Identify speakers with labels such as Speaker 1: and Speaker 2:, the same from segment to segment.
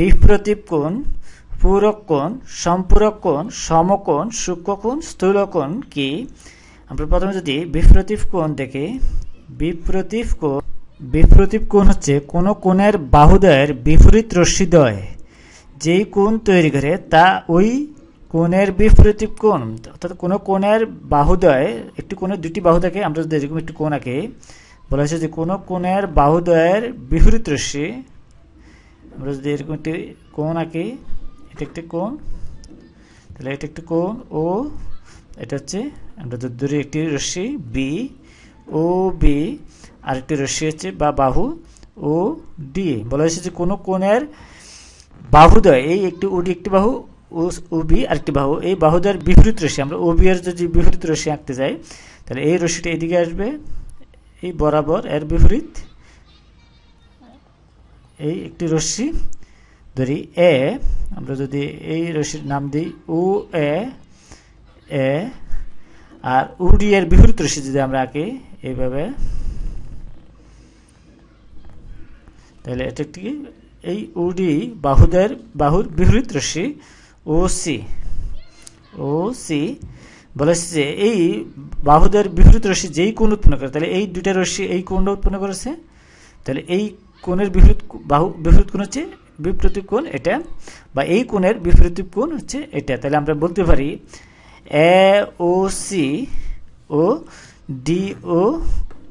Speaker 1: বিপ্রতীপ কোণ, পূরক কোণ, সম্পূরক কোণ, সমকোণ সূক্ষ্মকোণ স্থূলকোণ কি? আমরা প্রথমে যদি বিপ্রতীপ কোণ দেখি, বিপ্রতীপ কোণ বিপ্রতীপ কোণ হচ্ছে কোনো কোণের বাহুদয়ের বিপরীত রশ্মিদ্বয়। যেই কোণ তৈরি করে তা ওই কোণের বিপরীত কোণ। অর্থাৎ কোনো কোণের বাহুদয় একটি কোণের দুটি বাহু থাকে, আমরা যদি এরকম একটি কোণ আঁকি, বলা হয়েছে যে কোনো কোণের বাহুদয়ের বিপরীত রশ্মি আমরা যদি এরকম একটি কোণ আঁকি, এটা একটি কোণ। তাহলে এটা একটি কোণ, ও, এটা হচ্ছে আমরা দূরে একটি রশ্মি বি ও বি আরেকটি রশ্মি হচ্ছে বা বাহু, ও ডি বলা হয়েছে যে কোনো কোণের বাহুদয় এই একটি ওডি একটি বাহু, ও বি আরেকটি বাহু, এই বাহুদয়ের বিপরীত রশ্মি, আমরা ও বি এর যদি বিপরীত রশ্মি আঁকতে যাই, তাহলে এই রশ্মিটা এদিকে আসবে, এই বরাবর এর বিপরীত। এই একটি রশ্মি ধরি এ, আমরা যদি এই রশ্মির নাম দিই ও এ এ, আর উডি এর বিপরীত রশ্মি যদি আমরা আঁকি এইভাবে, তাহলে এটা একটি এই উডি বাহুদের, বাহুর বিপরীত রশ্মি ও, সি। ও, সি বলেছে যে এই বাহুদের বিপরীত রশ্মি যেই কোণ উৎপন্ন করে, তাহলে এই দুইটা রশ্মি এই কোণটা উৎপন্ন করেছে? তাহলে এই কোণের বিপরীত বাহু, বিপরীত কোণ হচ্ছে বিপরীত কোণ এটা, বা এই কোণের বিপরীত কোণ হচ্ছে এটা। তাহলে আমরা বলতে পারি A O C O D O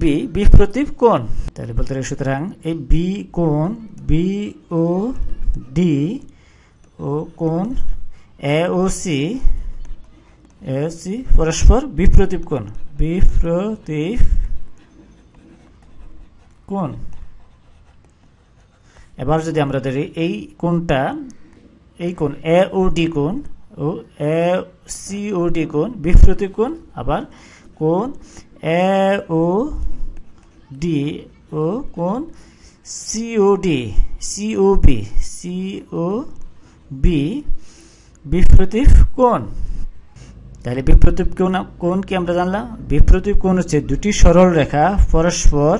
Speaker 1: B বিপ্রতীপ কোণ। তাহলে বলতে পারি সুতরাং এই বি কোণ বি ও ডি ও কোণ এ ও সি এ সি পরস্পর বিপ্রতীপ কোণ। বিপ্রতীপ কোণ। এবার যদি আমরা ধরি, এই কোণটা, এই কোণ এ ও ডি কোণ ও এ সি ও ডি কোণ বিপ্রতীপ কোণ, আবার কোণ এ ও ডি ও কোণ COD COB CO B C O B বিপ্রতীপ কোণ। তাহলে বিপ্রতীপ কোণ কোণ কি আমরা জানলাম। বিপ্রতীপ কোণ হচ্ছে দুটি সরল রেখা পরস্পর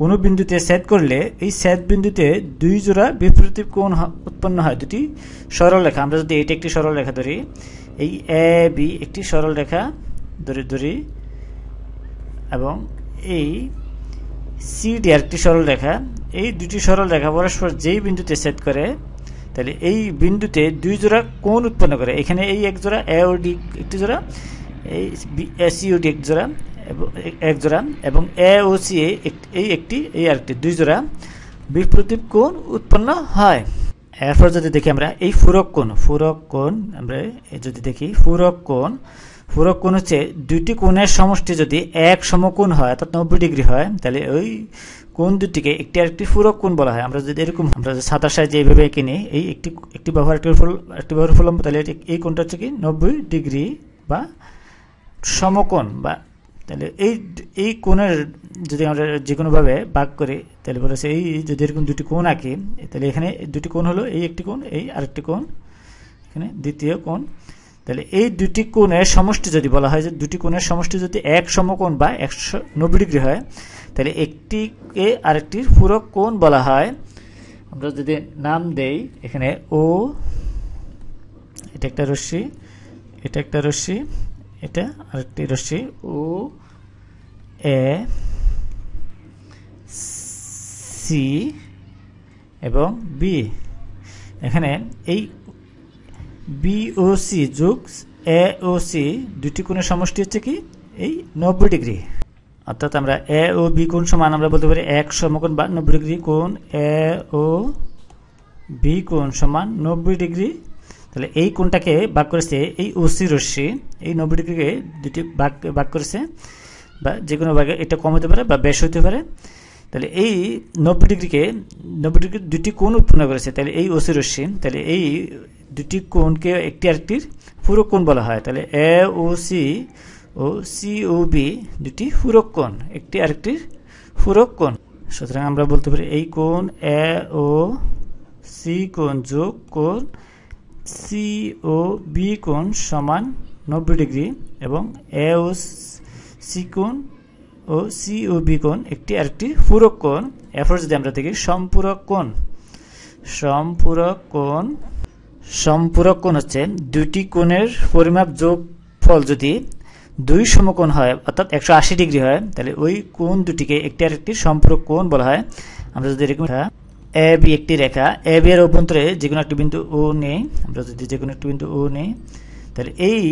Speaker 1: কোনো বিন্দুতে সেট করলে এই সেট বিন্দুতে দুই জোড়া বিপ্রতীপ কোণ উৎপন্ন হয়। দুটি সরল রেখা। আমরা যদি এইটা একটি সরল রেখা ধরি, এই এ বি একটি সরল রেখা ধরে ধরি এবং এই সিডি আরেকটি সরল রেখা। এই দুটি সরল রেখা পরস্পর যেই বিন্দুতে সেট করে, তাহলে এই বিন্দুতে দুই জোড়া কোণ উৎপন্ন করে। এখানে এই এক জোড়া এ ও ডি একটি জোড়া, এই সি ও ডি এক জোড়া। এক জোড়া এবং এ ও সি এই একটি, এই আরেকটি। দুই জোড়া বিপ্রতীপ কোণ উৎপন্ন হয়। এরপর যদি দেখি আমরা এই ফুরক কোণ ফুরক কোণ, আমরা যদি দেখি, ফুরক কোণ ফুরক কোণ হচ্ছে দুটি কোণের সমষ্টি যদি এক সমকোণ হয়, অর্থাৎ নব্বই ডিগ্রি হয়, তাহলে ওই কোণ দুটিকে একটি আরেকটি ফুরক কোণ বলা হয়। আমরা যদি এরকম, আমরা সাদা সাইজে এইভাবে কিনি এই একটি একটি ব্যবহার, একটি একটি ব্যবহার ফলম্ব তাহলে এই কোণটা হচ্ছে কি নব্বই ডিগ্রি বা সমকোণ বা তাহলে এই এই কোণের যদি আমরা যে কোনোভাবে ভাগ করি, তাহলে বলেছে এই যদি এরকম দুটি কোণ আঁকি, তাহলে এখানে দুটি কোণ হলো এই একটি কোণ, এই আরেকটি কোণ, এখানে দ্বিতীয় কোণ। তাহলে এই দুটি কোণের সমষ্টি যদি বলা হয়, যে দুটি কোণের সমষ্টি যদি এক সমকোণ বা একশো নব্বই ডিগ্রি হয়, তাহলে একটিকে আরেকটির পুরো কোণ বলা হয়। আমরা যদি নাম দেই, এখানে ও এটা একটা রশ্মি, এটা একটা রশ্মি এটা আরেকটি রশ্মি। ও এ, সি এবং বি। এখানে এই বিওসি যোগ এ ও সি দুটি কোণের সমষ্টি হচ্ছে কি? এই নব্বই ডিগ্রি। অর্থাৎ আমরা এ ও বি কোণ সমান আমরা বলতে পারি এক সমকোণ বা নব্বই ডিগ্রি কোণ এ ও বি কোণ সমান নব্বই ডিগ্রি তাহলে এই কোণটাকে ভাগ করেছে এই ওসি রশ্মি, এই নব্বই ডিগ্রিকে দুটি ভাগ ভাগ করেছে, বা যে কোনো ভাগে এটা কম হতে পারে বা বেশ হতে পারে। তাহলে এই নব্বই ডিগ্রিকে, নব্বই ডিগ্রি দুটি কোণ উৎপন্ন করেছে, তাহলে এই ওসি রশ্মি, তাহলে এই দুটি কোণকে একটি আরেকটির পুরো কোণ বলা হয়। তাহলে A, O, C O C, O, B দুটি ফুরক কোণ, একটি আরেকটির ফুরক কোণ। সুতরাং আমরা বলতে পারি এই কোণ এ, ও, সি কোণ যোগ কোণ সি ও বি কোণ সমান নব্বই ডিগ্রি এবং এ ও সি কোণ ও সি ও বি কোণ একটি আরেকটি পূরক কোণ। এরপর যদি আমরা দেখি সম্পূরক কোণ সম্পূরক কোণ সম্পূরক কোণ হচ্ছে দুটি কোণের পরিমাপ যোগ ফল যদি দুই সমকোণ হয়, অর্থাৎ একশো আশি ডিগ্রি হয়, তাহলে ওই কোণ দুটিকে একটি আর একটি সম্পূরক কোণ বলা হয়। আমরা যদি এরকম এ বি একটি রেখা। এ বি এর অভ্যন্তরে যে কোনো একটি বিন্দু ও নেই। আমরা যদি যে কোনো একটি বিন্দু ও নেই, তাহলে এই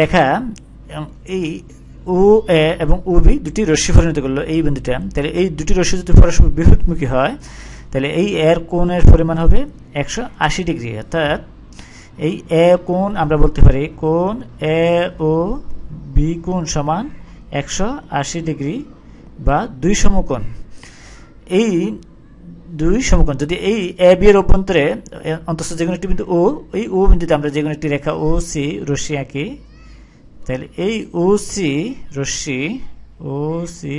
Speaker 1: রেখা এই ও এ এবং ও বি দুটি রশ্মি পরিণত করল এই বিন্দুটা তাহলে এই দুটি রশ্মি যদি পরস্পর বিপরীতমুখী হয়, তাহলে এই এর কোণের পরিমাণ হবে একশো আশি ডিগ্রি। অর্থাৎ এই এ কোণ আমরা বলতে পারি কোণ এ ও বি কোণ সমান একশো আশি ডিগ্রি বা দুই সমকোণ। এই দুই সমকোণ। যদি এই এ বি এর অভ্যন্তরে অন্তত যে কোনো একটি বিন্দু ও এই ও বিন্দুতে আমরা যে কোনো একটি রেখা ও সি রশ্মি আঁকি, তাহলে এই ও সি রশ্মি ও সি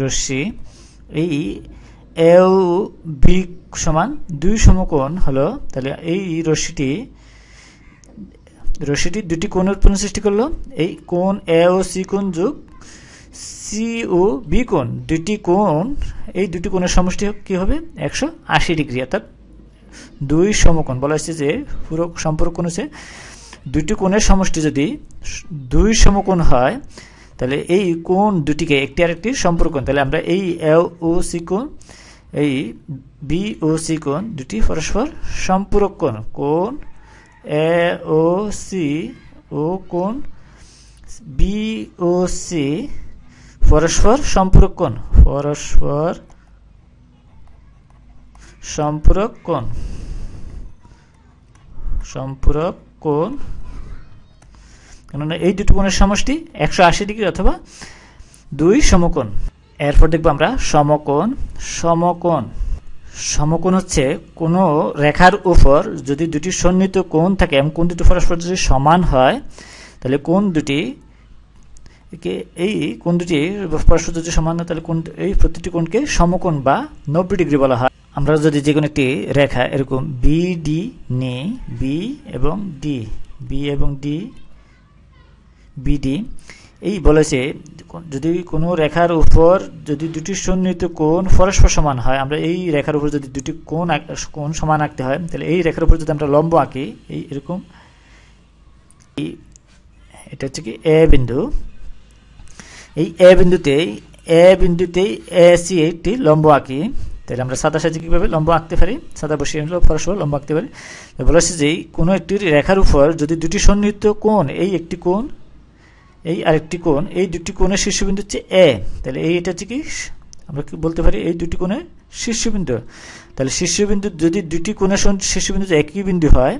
Speaker 1: রশ্মি, এই এও বি সমান দুই সমকোণ হলো, তাহলে এই রশ্মিটি রশ্মিটি দুটি কোণ উৎপন্ন সৃষ্টি করল, এই কোণ এ ও সি কোণ যোগ সি ও বি কোণ, দুটি কোণ, এই দুটি কোণের সমষ্টি কি হবে? একশো আশি ডিগ্রি, অর্থাৎ দুই সমকোণ। বলা হচ্ছে যে পুরো সম্পর্ক কোণ হচ্ছে দুটি কোণের সমষ্টি যদি দুই সমকোণ হয়, তাহলে এই কোণ দুটিকে একটি আরেকটি সম্পর্ক তাহলে আমরা এই এ ও সি কোণ, এই বি ও সি কোণ দুটি পরস্পর সম্পূরক কোণ। কোণ এ ও সি ও কোণ, বি ও সি পরস্পর সম্পূরক কোণ। পরস্পর সম্পূরক কোণ। সম্পূরক কোণ। কেননা এই দুটো কোণের সমষ্টি একশো আশি ডিগ্রি অথবা দুই সমকোণ। এরপর দেখব আমরা সমকোণ। সমকোণ। সমকোণ হচ্ছে কোনো রেখার উপর যদি দুটি সন্নিহিত কোণ থাকে এবং কোণ দুটি পরস্পর যদি সমান হয়, তাহলে কোণ দুটি এই কোণ দুটি পরস্পর যদি সমান তাহলে কোণ, এই প্রতিটি কোণকে সমকোণ বা নব্বই ডিগ্রি বলা হয়। আমরা যদি যে কোনো একটি রেখা, এরকম বি ডি নিই বি এবং ডি বি এবং ডি বিডি এই বলেছে যদি কোনো রেখার উপর যদি দুটি সন্নিহিত কোণ পরস্পর সমান হয়, আমরা এই রেখার উপর যদি দুটি কোণ কোণ সমান আঁকতে হয়, তাহলে এই রেখার উপর যদি আমরা লম্ব আঁকি, এই এরকম এটা হচ্ছে কি এ বিন্দু। এই এ বিন্দুতে, এ বিন্দুতেই এ, সি একটি লম্ব আঁকি। তাহলে আমরা সাদা সাজি কীভাবে লম্ব আঁকতে পারি? সাদা বসিয়ে পরস্পর লম্ব আঁকতে পারি। বলেছে যে কোনো একটি রেখার উপর যদি দুটি সন্নিহিত কোণ, এই একটি কোণ, এই আরেকটি কোণ, এই দুটি কোণের শীর্ষবিন্দু হচ্ছে এ। তাহলে এইটা হচ্ছে কি? আমরা কি বলতে পারি এই দুটি কোণের শীর্ষবিন্দু। তাহলে শীর্ষবিন্দু যদি দুটি কোণের শীর্ষবিন্দু একই বিন্দু হয়,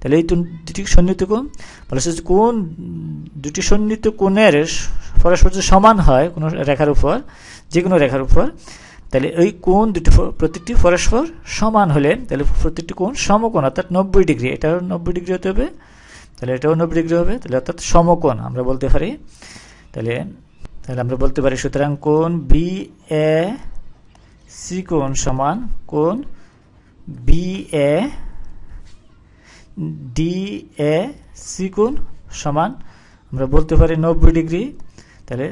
Speaker 1: তাহলে এই দুটি সন্নিহিত কোণ বলা কোন দুটি সন্নিহিত কোণের পরস্পর সমান হয় কোনো রেখার উপর যে কোনো রেখার উপর, তাহলে ওই কোণ দুটি প্রতিটি পরস্পর সমান হলে, তাহলে প্রতিটি কোণ সমকোণ, অর্থাৎ নব্বই ডিগ্রি। এটাও নব্বই ডিগ্রি হতে হবে। তাহলে এটাও নব্বই ডিগ্রি হবে। তাহলে অর্থাৎ সমকোণ আমরা বলতে পারি। তাহলে তাহলে আমরা বলতে পারি সুতরাং কোণ বি এ সি কোণ সমান কোণ B A D A C কোণ সমান, আমরা বলতে পারি নব্বই ডিগ্রি। তাহলে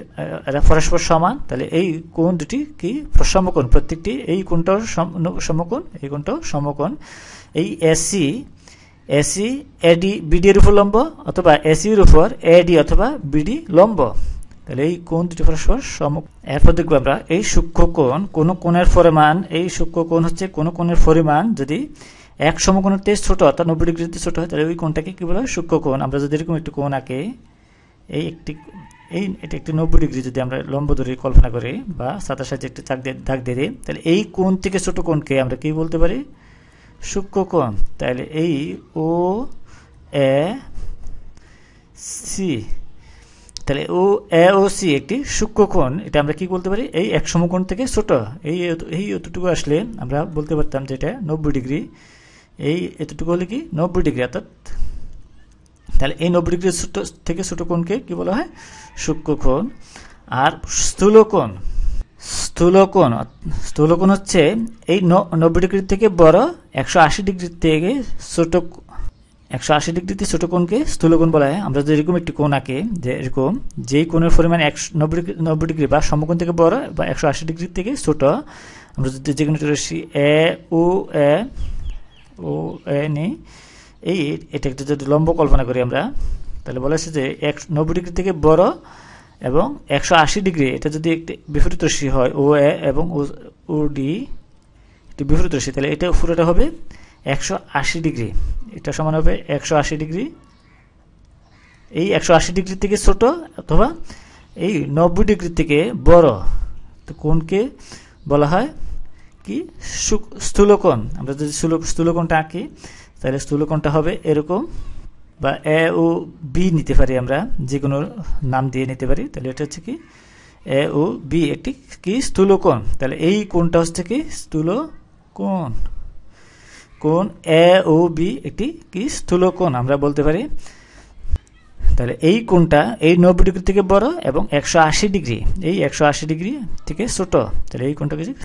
Speaker 1: এরা পরস্পর সমান। তাহলে এই কোণ দুটি কি? সমকোণ। প্রত্যেকটি এই কোণটাও সমকোণ, এই কোণটাও সমকোণ। এই এসি এসি, এডি, বিডি এর উপর লম্ব অথবা এসির উপর এডি অথবা বিডি লম্ব। তাহলে এই কোণ দুটি পরস্পর সম এরপর দেখব আমরা, এই সূক্ষ্ম কোণ, কোন কোণের পরিমাণ, এই সূক্ষ্ম কোণ হচ্ছে কোন কোণের পরিমাণ, যদি এক সমকোণের তেজ ছোট, অর্থাৎ নব্বই ডিগ্রি ডিগ্রিতে ছোট হয়, তাহলে ওই কোণটাকে কী বলা হয়? সূক্ষ্ম কোণ। আমরা যদি এরকম একটি কোণ আঁকে, এই একটি, এই এটা একটি নব্বই ডিগ্রি যদি আমরা লম্ব ধরে কল্পনা করি বা সাতাশ সাথে একটি চাক দিয়ে দাগ দিয়ে দিই, তাহলে এই কোণ থেকে ছোট কোণকে আমরা কী বলতে পারি? সূক্ষ্মকোণ তাহলে এই ও, এ, সি তাহলে ও সি একটি সূক্ষ্মকোণ এটা আমরা কি বলতে পারি? এই এক সমকোণ থেকে ছোট। এই এই এতটুকু আসলে আমরা বলতে পারতাম যে এটা নব্বই ডিগ্রি। এই এতটুকু হলে কি? নব্বই ডিগ্রি অর্থাৎ, তাহলে এই নব্বই ডিগ্রি ছোট, থেকে ছোট কোণকে কি বলা হয়? সূক্ষ্মকোণ আর স্থূলকোণ স্থূলকোণ স্থূলকোণ হচ্ছে এই নব্বই ডিগ্রি থেকে বড় একশো আশি ডিগ্রি থেকে ছোট একশো আশি ডিগ্রিতে ছোট কোণকে স্থূলকোণ বলা। হয় আমরা যদি এরকম একটি কোণ আঁকে, যে এরকম, যেই কোণের পরিমাণ একশো নব্বই নব্বই ডিগ্রি বা সমকোণ থেকে বড় বা একশো আশি ডিগ্রি থেকে ছোট, আমরা যদি যে কোনো রশ্মি এ ও এ ও এ নিই, এই এটা একটা যদি লম্ব কল্পনা করি আমরা, তাহলে বলা হচ্ছে যে এক নব্বই ডিগ্রি থেকে বড় এবং একশো আশি ডিগ্রি, এটা যদি একটি বিপরীত রশ্মি হয় ও এ এবং ও ডি একটি বিপরীত রশ্মি তাহলে এটা পুরোটা হবে একশো আশি ডিগ্রি। এটা সমান হবে একশো আশি ডিগ্রি। এই একশো আশি ডিগ্রি থেকে ছোট অথবা এই নব্বই ডিগ্রি থেকে বড়, তো কোনকে বলা হয়? কি? স্থূলকোণ। আমরা যদি স্থূলকোণটা আঁকি, তাহলে স্থূলকোণটা হবে এরকম, বা এ ও বি নিতে পারি আমরা যে কোনো নাম দিয়ে নিতে পারি। তাহলে এটা হচ্ছে কি? এ ও বি, একটি কি? স্থূলকোণ। তাহলে এই কোণটা হচ্ছে কি? স্থূল কোণ এ ও বি একটি কি? স্থূল কোণ, আমরা বলতে পারি। তাহলে এই কোণটা এই নব্বই ডিগ্রি থেকে বড় এবং একশো আশি ডিগ্রি, এই একশো আশি ডিগ্রি থেকে ছোট। তাহলে এই কোণটাকে